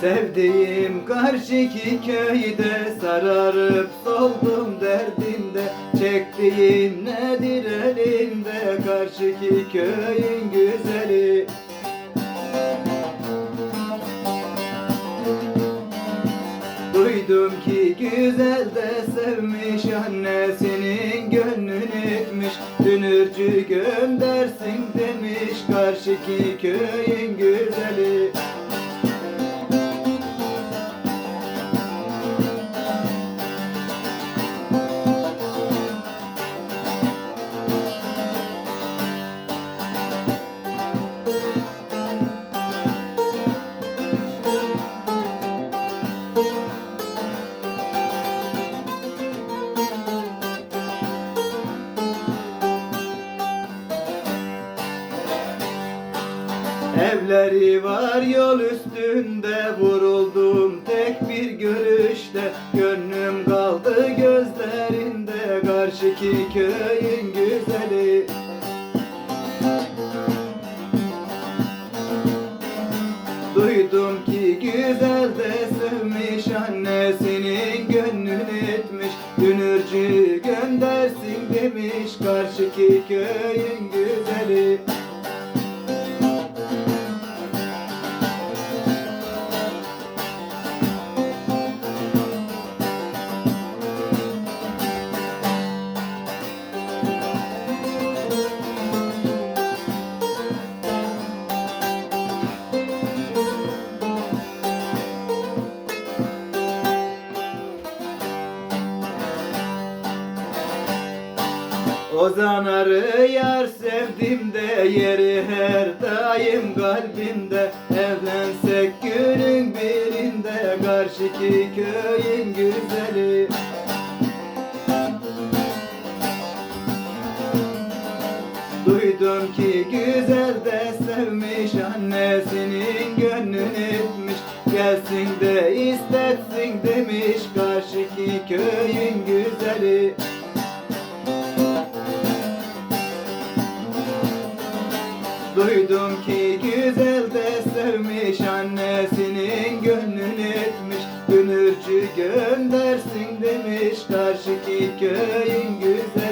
Sevdiğim karşıki köyde sararıp soldum derdinde. Çektiğim nedir elinde karşıki köyün güzeli? Duydum ki güzel de sevmiş annesinin gönlünü etmiş Dünürcü göndersin demiş karşıki köyün güzeli Evleri var yol üstünde vuruldum tek bir görüşte Gönlüm kaldı gözlerinde karşıki köyün güzeli. Duydum ki güzel de sevmiş annesinin gönlünü etmiş. Dünürcü göndersin demiş karşıki köyün güzeli Ozan arı yar sevdim de yeri her daim kalbimde. Evlensek günün birinde karşıki köyün güzeli. Duydum ki güzel de sevmiş annesinin gönlünü etmiş. Gelsin de istetsin demiş karşıki köyün güzeli Duydum ki güzel de sevmiş annesinin gönlünü etmiş. Dünürcü göndersin demiş karşıki köyün güzeli